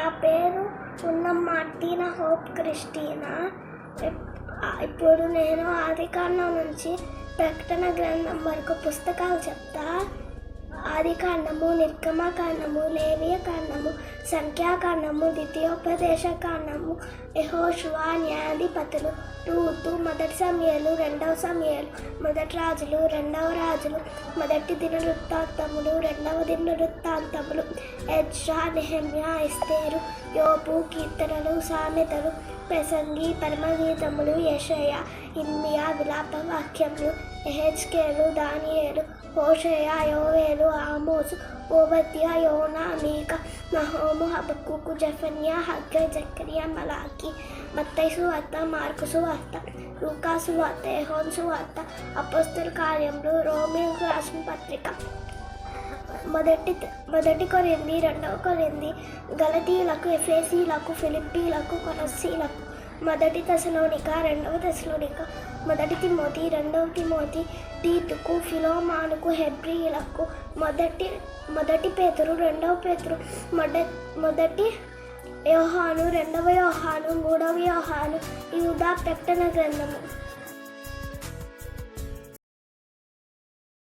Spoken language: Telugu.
నా పేరు ఉన్న మార్టీనా హోప్ క్రిస్టీనా. ఇప్పుడు నేను ఆదికాండం నుంచి ప్రకటన గ్రంథం వరకు పుస్తకాలు చెప్తా. ఆదికాండము నిర్గమకాండము లేవియ కాండము సంఖ్యాకాండము ద్వితీయోపదేశ కాండము యహోశువ న్యాయాధిపతులు టూతు మొదటి సమయాలు రెండవ సమయాలు మొదటి రాజులు రెండవ రాజులు మొదటి దిన వృత్తాంతములు రెండవ దిన వృత్తాంతములు ఎజ్రా నెహమ్యా ఎస్తేరు యోపు కీర్తనలు సామెతలు ప్రసంగి పరమగీతములు యషయ ఇన్మియా విలాప వాక్యములు ఎహెచ్కేలు దానియేలు హోషయ యోవేలు ఆమోసు ఓబద్య యోనా మీక నహోము హబక్కు జఫన్యా హగ్గ జక్కరియా మలాకి మత్తైసు వార్త మార్కుసు వార్త లూకా వార్త ఎహోన్సు వార్త అపస్తుల కార్యములు రోమిల్ రాసిన పత్రిక. మొదటి మొదటి కొరింది రెండవ కొరింది గలతీలకు ఎఫేసీలకు ఫిలిప్పీలకు కొనస్సీలకు మొదటి దశలోనిక రెండవ దశలోనిక మొదటి తిమోతి రెండవ తిమోతి తీతుకు ఫిలోమానుకు హెబ్రియులకు మొదటి మొదటి పేతురు రెండవ పేతురు మొద మొదటి యోహాను రెండవ యోహాను మూడవ యోహాను యూదా ప్రకటన గ్రంథము.